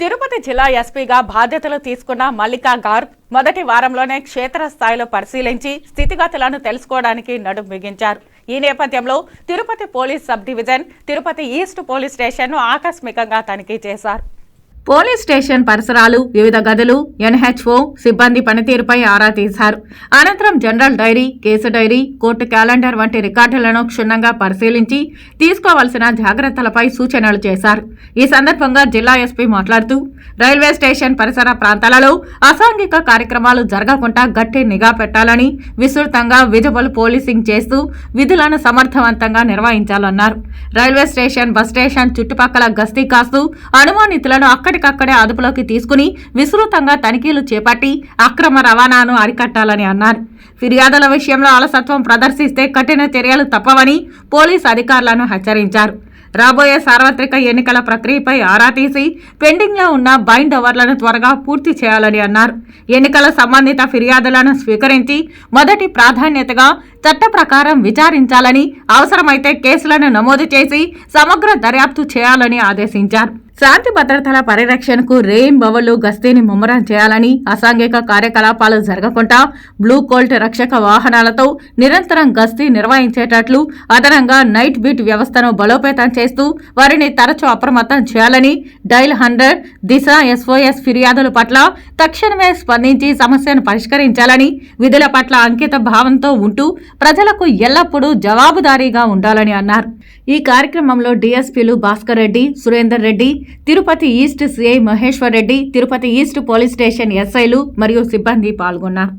తిరుపతి జిల్లా ఎస్పీగా బాధ్యతలు తీసుకున్న మల్లికా గార్గ్ మొదటి వారంలోనే క్షేత్రస్థాయిలో పరిశీలించి స్థితిగతులను తెలుసుకోవడానికి నడుం బిగించారు. ఈ నేపథ్యంలో Tirupati police sub division Tirupati east police స్టేషన్ను ఆకస్మికంగా తనిఖీ చేశారు. పోలీస్ స్టేషన్ పరిసరాలు వివిధ గదులు ఎన్హెచ్ఓ సిబ్బంది పనితీరుపై ఆరా తీశారు. అనంతరం general diary case diary court calendar వంటి రికార్డులను క్షుణ్ణంగా పరిశీలించి తీసుకోవాల్సిన జాగ్రత్తలపై సూచనలు చేశారు. ఈ సందర్భంగా జిల్లా ఎస్పీ మాట్లాడుతూ రైల్వే స్టేషన్ పరిసర ప్రాంతాలలో అసాంఘిక కార్యక్రమాలు జరగకుండా గట్టి నిఘా పెట్టాలని విస్తృతంగా విజువల్ పోలీసింగ్ చేస్తూ విధులను సమర్థవంతంగా నిర్వహించాలన్నారు. రైల్వే స్టేషన్ బస్ స్టేషన్ చుట్టుపక్కల గస్తీ కాస్తూ అనుమానితులను అక్కడి అక్కడికక్కడే అదుపులోకి తీసుకుని విస్తృతంగా తనిఖీలు చేపట్టి అక్రమ రవాణాను అరికట్టాలని అన్నారు. ఫిర్యాదుల విషయంలో అలసత్వం ప్రదర్శిస్తే కఠిన చర్యలు తప్పవని పోలీస్ అధికారులను హెచ్చరించారు. రాబోయే సార్వత్రిక ఎన్నికల ప్రక్రియపై ఆరా తీసి పెండింగ్లో ఉన్న బైండ్ ఓవర్లను త్వరగా పూర్తి చేయాలని అన్నారు. ఎన్నికల సంబంధిత ఫిర్యాదులను స్వీకరించి మొదటి ప్రాధాన్యతగా చట్ట ప్రకారం విచారించాలని అవసరమైతే కేసులను నమోదు చేసి సమగ్ర దర్యాప్తు చేయాలని ఆదేశించారు. శాంతి భద్రతల పరిరక్షణకు రెయిన్ బవళ్ళు గస్తీని ముమ్మరం చేయాలని అసాంఘిక కార్యకలాపాలు జరగకుండా బ్లూ కోల్ట్ రక్షక వాహనాలతో నిరంతరం గస్తీ నిర్వహించేటట్లు అదనంగా నైట్ బీట్ వ్యవస్థను బలోపేతం చేస్తూ వారిని తరచూ అప్రమత్తం చేయాలని డైల్ హండ్రెడ్ దిశ ఎస్ఓఎస్ ఫిర్యాదుల పట్ల తక్షణమే స్పందించి సమస్యను పరిష్కరించాలని విధుల పట్ల అంకిత భావంతో ఉంటూ ప్రజలకు ఎల్లప్పుడూ జవాబుదారీగా ఉండాలని అన్నారు. ఈ కార్యక్రమంలో డీఎస్పీలు Bhaskar Reddy Surender Reddy Tirupati east CI Maheshwar Reddy Tirupati east police station ఎస్ఐలు మరియు సిబ్బంది పాల్గొన్నారు.